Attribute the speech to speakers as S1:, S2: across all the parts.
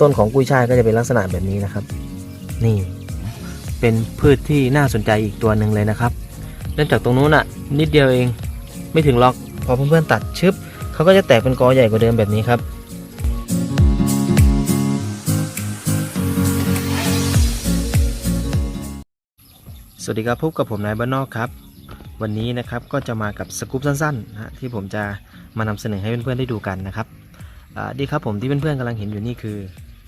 S1: ต้นของกุ้ยช่ายก็จะเป็นลักษณะแบบนี้นะครับ นี่เป็นพืชที่น่าสนใจอีกตัวหนึ่งเลยนะครับเริ่มจากตรงนู้นอะนิดเดียวเองไม่ถึงล็อกพอเพื่อนๆตัดชึบเขาก็จะแตกเป็นกอใหญ่กว่าเดิมแบบนี้ครับสวัสดีครับพบกับผมนายบ้านนอกครับ วันนี้นะครับก็จะมากับสกู๊ปสั้นๆนะที่ผมจะมานำเสนอให้เพื่อนๆได้ดูกันนะครับดีครับผมที่เพื่อนๆกำลังเห็นอยู่นี่คือ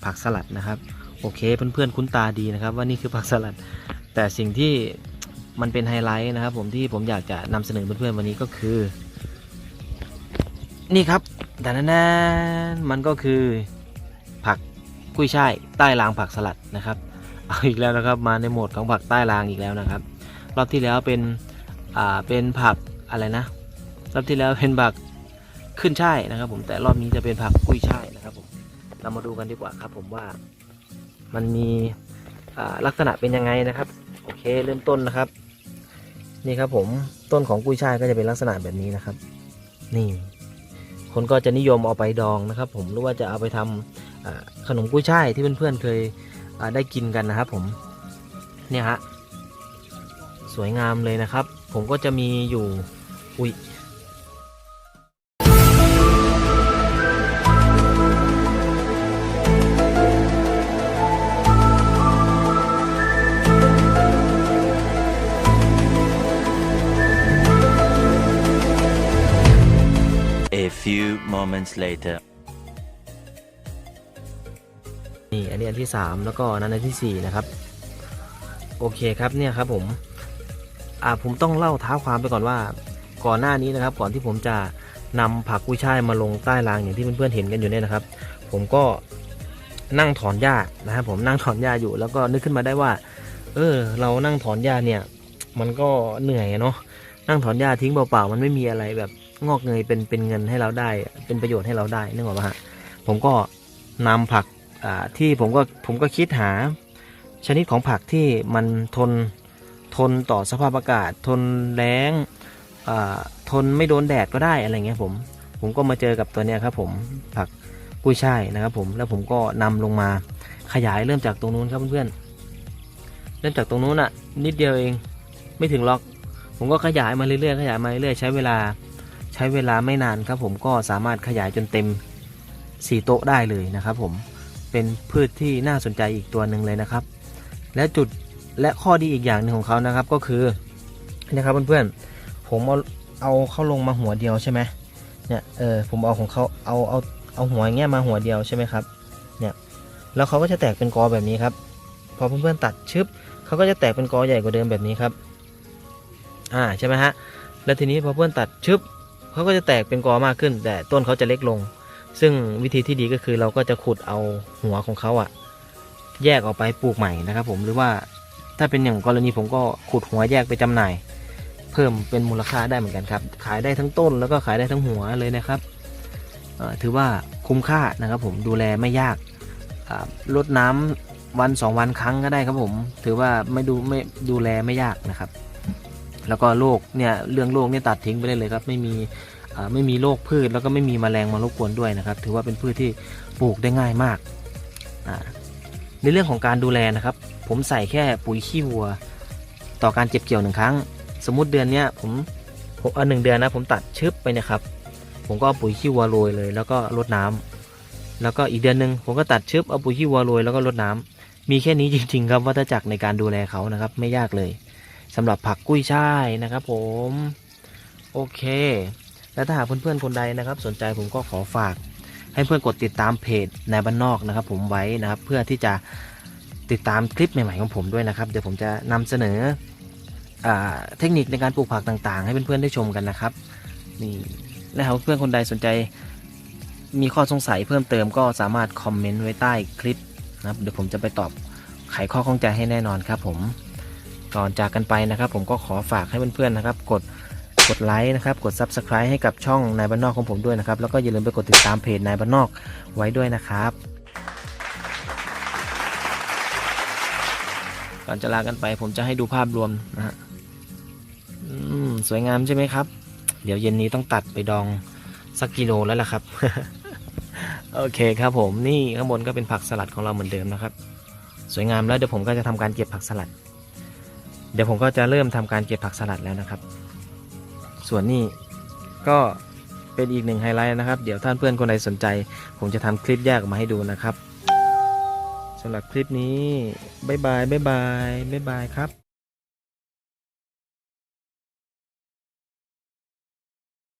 S1: ผักสลัดนะครับ โอเคเพื่อนๆคุ้นตาดีนะครับ ว่านี่คือผักสลัด แต่สิ่งที่มันเป็นไฮไลท์นะครับ ผมที่ผมอยากจะนำเสนอเพื่อนๆวันนี้ก็คือ นี่ครับแต่นั้นมันก็คือผักกุ้ยช่ายใต้รางผักสลัดนะครับเอาอีกแล้วนะครับมาในโหมดของผักใต้รางอีกแล้วนะครับรอบที่แล้วเป็นอ่าเป็นผักอะไรนะรอบที่แล้วเป็นผักขึ้นช่ายนะครับ ผมแต่รอบนี้จะเป็นผักกุ้ยช่ายนะครับผม เรามาดูกันดีกว่าครับผมว่ามันมีลักษณะเป็นยังไงนะครับ โอเคเริ่มต้นนะครับ นี่ครับผมต้นของกุ้ยช่ายก็จะเป็นลักษณะแบบนี้นะครับ นี่ คนก็จะนิยมเอาไปดองนะครับ ผมหรือว่าจะเอาไปทำอ่าขนมกุ้ยช่ายที่เพื่อนๆเคยได้กินกันนะครับ ผมเนี่ยฮะสวยงามเลยนะครับ ผมก็จะมีอยู่อุ้ย
S2: few moments later.
S1: นี่อันนี้อันที่สามแล้วก็อันนั้นอันที่สี่นะครับ โอเคครับเนี่ยครับผมอ่าผมต้องเล่าเท้าความไปก่อนว่า ก่อนหน้านี้นะครับ ก่อนที่ผมจะนำผักกุ้ยช่ายมาลงใต้รางอย่างที่เพื่อนๆเห็นกันอยู่เนี่ยนะครับ ผมก็นั่งถอนหญ้านะครับผมนั่งถอนหญ้าอยู่แล้วก็นึกขึ้นมาได้ว่า เออ เรานั่งถอนหญ้าเนี่ย มันก็เหนื่อยเนาะนั่งถอนหญ้าทิ้งเปล่าๆมันไม่มีอะไรแบบ งอกเงยเป็นเป็นเงินให้เราได้ เป็นประโยชน์ให้เราได้นึกออกไหมฮะผมก็นำผักที่ผมก็ผมก็คิดหาชนิดของผักที่มันทนทนต่อสภาพอากาศ ทนแล้งทนไม่โดนแดดก็ได้อะไรเงี้ยผมผมก็มาเจอกับตัวเนี้ยครับ ผมผักกุ้ยช่ายนะครับ ผมแล้วผมก็นำลงมาขยายเริ่มจากตรงนู้นครับเพื่อนๆเริ่มจากตรงนู้นอะนิดเดียวเองไม่ถึงล็อก ผมก็ขยายมาเรื่อยๆขยายมาเรื่อยๆใช้เวลา ใช้เวลาไม่นานครับผมก็สามารถขยายจนเต็มสี่โต๊ะได้เลยนะครับผมเป็นพืชที่น่าสนใจอีกตัวหนึ่งเลยนะครับ และจุดและข้อดีอีกอย่างหนึ่งของเขานะครับก็คือนะครับเพื่อนๆผมเอาเอาเข้าลงมาหัวเดียวใช่ไหมเนี่ยเออผมเอาของเขาเอาเอาเอาหัวอย่างเงี้ยมาหัวเดียวใช่ไหมครับเนี่ยแล้วเขาก็จะแตกเป็นกอแบบนี้ครับพอเพื่อนๆตัดชึบเขาก็จะแตกเป็นกอใหญ่กว่าเดิมแบบนี้ครับอ่าใช่ไหมฮะแล้วทีนี้พอเพื่อนตัดชึบ เขาก็จะแตกเป็นกอมากขึ้น แต่ต้นเขาจะเล็กลง ซึ่งวิธีที่ดีก็คือเราก็จะขุดเอาหัวของเขาอะแยกออกไปปลูกใหม่นะครับ ผมหรือว่าถ้าเป็นอย่างกรณีผมก็ขุดหัวแยกไปจำหน่าย เพิ่มเป็นมูลค่าได้เหมือนกันครับ ขายได้ทั้งต้นแล้วก็ขายได้ทั้งหัวเลยนะครับถือว่าคุ้มค่านะครับ ผมดูแลไม่ยากอ่ารดน้ำวันสองวันครั้งก็ได้ครับผม ถือว่าไม่ดูไม่ดูแลไม่ยากนะครับ แล้วก็โรคเนี่ยเรื่องโรคเนี่ยตัดทิ้งไปได้เลยครับ ไม่มีไม่มีโรคพืชแล้วก็ไม่มีแมลงมารบกวนด้วยนะครับ ถือว่าเป็นพืชที่ปลูกได้ง่ายมาก ในเรื่องของการดูแลนะครับ ผมใส่แค่ปุ๋ยขี้วัว ต่อการเก็บเกี่ยวหนึ่งครั้ง สมมติเดือนเนี้ยผมผมเอาหนึ่งเดือนนะผมตัดชึบไปนะครับ ผมก็เอาปุ๋ยขี้วัวโรยเลย แล้วก็รดน้ำแล้วก็อีกเดือนหนึ่งผมก็ตัดชึบเอาปุ๋ยขี้วัวโรยแล้วก็รดน้ำมีแค่นี้จริง ๆ ครับวัฏจักรในการดูแลเขานะครับ ไม่ยากเลย สำหรับผักกุ้ยช่ายนะครับผมโอเค และถ้าหากเพื่อนๆคนใดนะครับ สนใจผมก็ขอฝาก ให้เพื่อนกดติดตามเพจนายบ้านนอกนะครับ ผมไว้นะครับเพื่อที่จะติดตามคลิปใหม่ๆของผมด้วยนะครับ เดี๋ยวผมจะนำเสนออเทคนิคในการปลูกผักต่างๆ ให้เพื่อนๆได้ชมกันนะครับนี่และหากเพื่อนคนใดสนใจมีข้อสงสัยเพิ่มเติมก็สามารถคอมเมนต์ไว้ใต้คลิปนะครับเดี๋ยวผมจะไปตอบไขข้อข้องใจให้แน่นอนครับผม ก่อนจากกันไปนะครับ ผมก็ขอฝากให้เพื่อนๆนะครับ กดกดไลค์นะครับ กด Subscribe ให้กับช่องนายบ้านนอกของผมด้วยนะครับ แล้วก็อย่าลืมไปกดติดตามเพจนายบ้านนอกไว้ด้วยนะครับ ก่อนจะลากันไป ผมจะให้ดูภาพรวมนะฮะสวยงามใช่ไหมครับ เดี๋ยวเย็นนี้ต้องตัดไปดองสักกิโลแล้วล่ะครับ โอเคครับผมนี่ข้างบนก็เป็นผักสลัดของเราเหมือนเดิมนะครับ สวยงามแล้วเดี๋ยวผมก็จะทำการเก็บผักสลัด เดี๋ยวผมก็จะเริ่มทำการเก็บผักสลัดแล้วนะครับ ส่วนนี้ก็เป็นอีกหนึ่งไฮไลท์นะครับ เดี๋ยวท่านเพื่อนคนใดสนใจ ผมจะทำคลิปแยกออกมาให้ดูนะครับสำหรับคลิปนี้ บ๊ายบาย บ๊ายบาย บ๊ายบายครับ